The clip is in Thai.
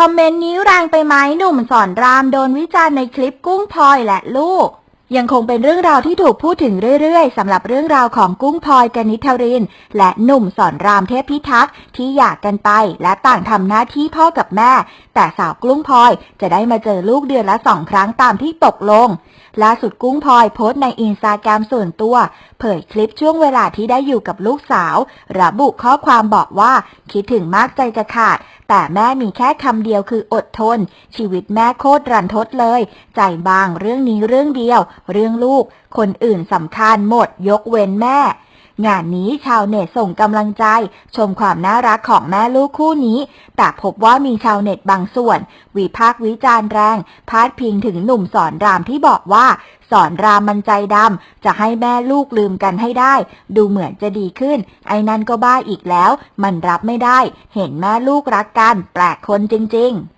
คอมเมนต์นี้แรงไปไหมหนุ่มสอนรามโดนวิจารณ์ในคลิปกุ้งพลอยและลูก ยังคงเป็นเรื่องราวที่ถูกพูดถึงเรื่อยๆสำหรับเรื่องราวของกุ้งพลอยกนิษฐริน และหนุ่มสอนรามเทพพิทักษ์ที่หย่ากกันไปและต่างทำหน้าที่พ่อกับแม่ แต่สาวกุ้งพลอยจะได้มาเจอลูกเดือนละสองครั้งตามที่ตกลงล่าสุดกุ้งพลอยโพสต์ในอินสตาแกรมส่วนตัว เผยคลิปช่วงเวลาที่ได้อยู่กับลูกสาว ระบุข้อความบอกว่า คิดถึงมากใจจะขาด แต่แม่มีแค่คำเดียวคืออดทน ชีวิตแม่โคตรรันทดเลย ใจบางเรื่องนี้เรื่องเดียว เรื่องลูก คนอื่นสำคัญหมดยกเว้นแม่ งานนี้ชาวเน็ตส่งกำลังใจ ชมความน่ารักของแม่ลูกคู่นี้ แต่พบว่ามีชาวเน็ตบางส่วน วิพากษ์วิจารณ์แรง พาดพิงถึงหนุ่มสอนรามที่บอกว่า สอนรามมันใจดำจะให้แม่ลูกลืมกันให้ได้ ดูเหมือนจะดีขึ้น ไอ้นั่นก็บ้าอีกแล้ว มันรับไม่ได้ เห็นแม่ลูกรักกัน แปลกคนจริง ๆ